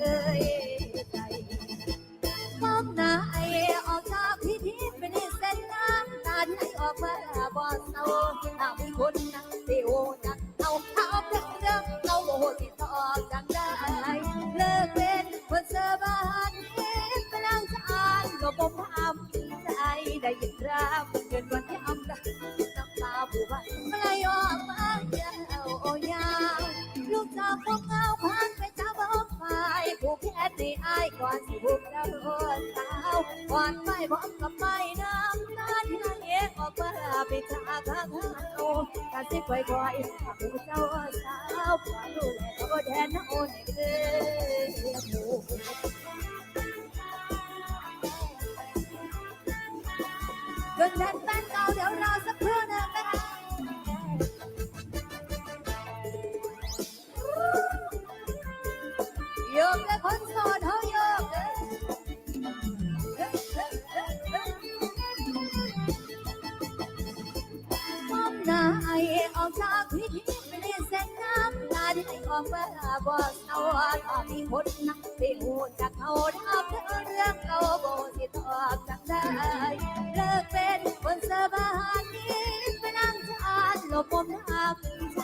เอ่ยใจมองหน้าไอออกจากพิธีเป็นเส้นน้ำตาที่ออกมาบ่เศร้าถ้ามีคนนั่งเสียวนักเอาถาเรื่องเรื่องเราโมโหที่ตอบจังได้เลิกเป็นคนเสบานเห็นพลังสะอาดก็บ่พามใจได้ยินรับ อายก่อนสิบุกเจ้าสาวก่อนไม่พร้อมกับไม่น้ำตาที่ไหลออกมาไปจาข้างเขาการสิค่อยๆกับผู้เจ้าสาวผ่านดูแลเขาแทนน้าโอนเด้อหมู่เกินแทน ออกจากพิธีไม่ได้เส้นน้ำตาที่ออกมาบ่เศร้าตอมีคนนั่งไปหูจากเขาทำเรื่องเก่าบ่สิตอบจังได้เลิกเป็นคนสบายนี้ไปนั่งชานหลบมุมทางใจ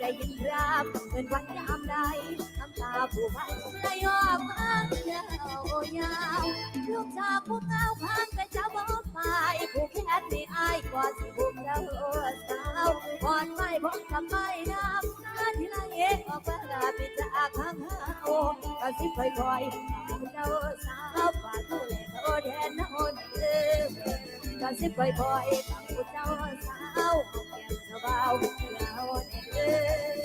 ได้ยินรับเป็นวันยามใดน้ำตาผู้พันไหลออกมาเยาวยาวลูกสาวผู้เงา ไม่ทำไมน้ำตาที่ไรเออกมาไปจากข้างห้าก็สิค่อยๆเจ้าสาวฝาดูแลโอแดนน้องเด้อกระซิบค่อยๆกับผู้เจ้าสาวแก้มสบาเราเด้อ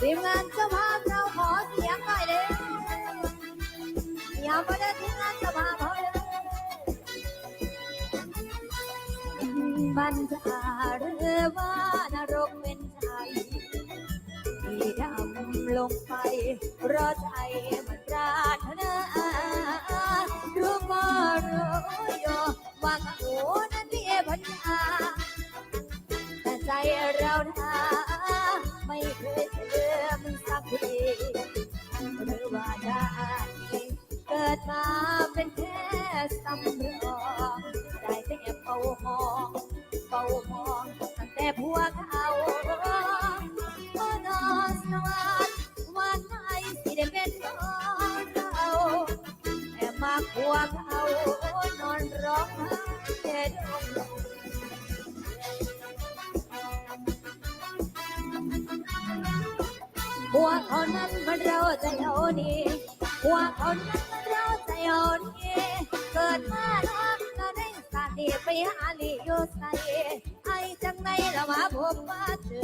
ทีมงานเจ้าภาพเราขอเสียงหน่อยเลยอย่ามาได้ทีมงานเจ้าภาพเฮ้ยบันจาหรือว่านรกเป็นใจที่ดำลงไปเพราะใจมันรารถนารู้ก็รู้อยู่ว่าเขานั้ มาเป็นแค่สำรองได้แต่เฝ้ามองเฝ้ามองตั้งแต่พวกเขาก็นอนสวรรค์วันไหนสิได้เป็นของเราแต่มาพวกเขานอนร้องไห้ด็ดอกพวกเขานั้นมันเราใจเอาดีพวกเขานั้น มันเราใจเกิดมาลักก็ได้สาดีไปหาลีอยู่ใส่ไอ้จังไหนละมาพบมาเจอ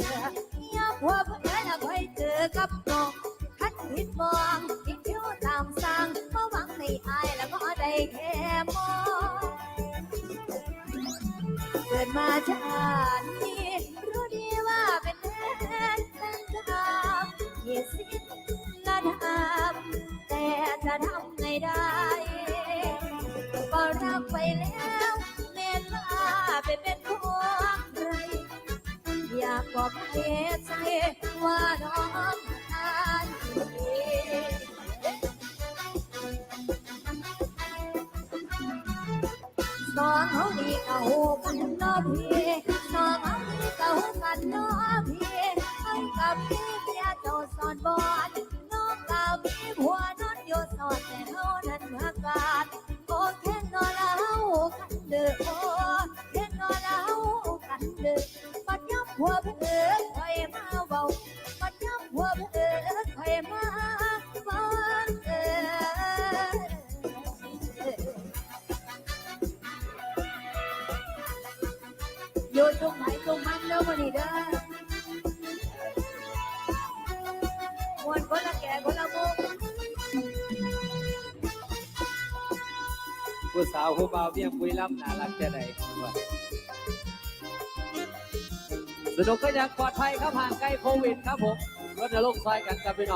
อย่าพบเพื่อนละคอยเจอกับน้องคัดผิดมองผิดคิ้วตามสั่งเพราะหวังในอายแล้วก็ได้แค่มองเกิดมาชาตินี้รู้ดีว่าเป็นแทนเป็นทางเหยีสิ้น อกบให้ใจว่าน้องทานดีสองเขาดีเขากันน้อพี่สองเขาดีเขากันน้อพี่ให้กับพี่เสียเจ้าสอนบอดน้องกับพี่ผัวนอนอยู่สอนแต่เขานั้นหักกันโอ้แค่นอนแล้วกันเด้อโอ้แค่นอนแล้วกันเด้อ หัวเพื่อนใครมาเบาปัดยับหัวเพื่อนใครมาเบาเอออยู่ตรงไหนตรงมันแล้วมันนี่เด้อมวนคนละแก่คนละมุกผู้สาวผู้บ่าวเพียงบุรีรัมย์น่ารักจะได้ว่า สนุกก็ยังปลอดภัยครับห่างไกลโควิดครับผมรณรงค์ซอยกันกับพี่น้อง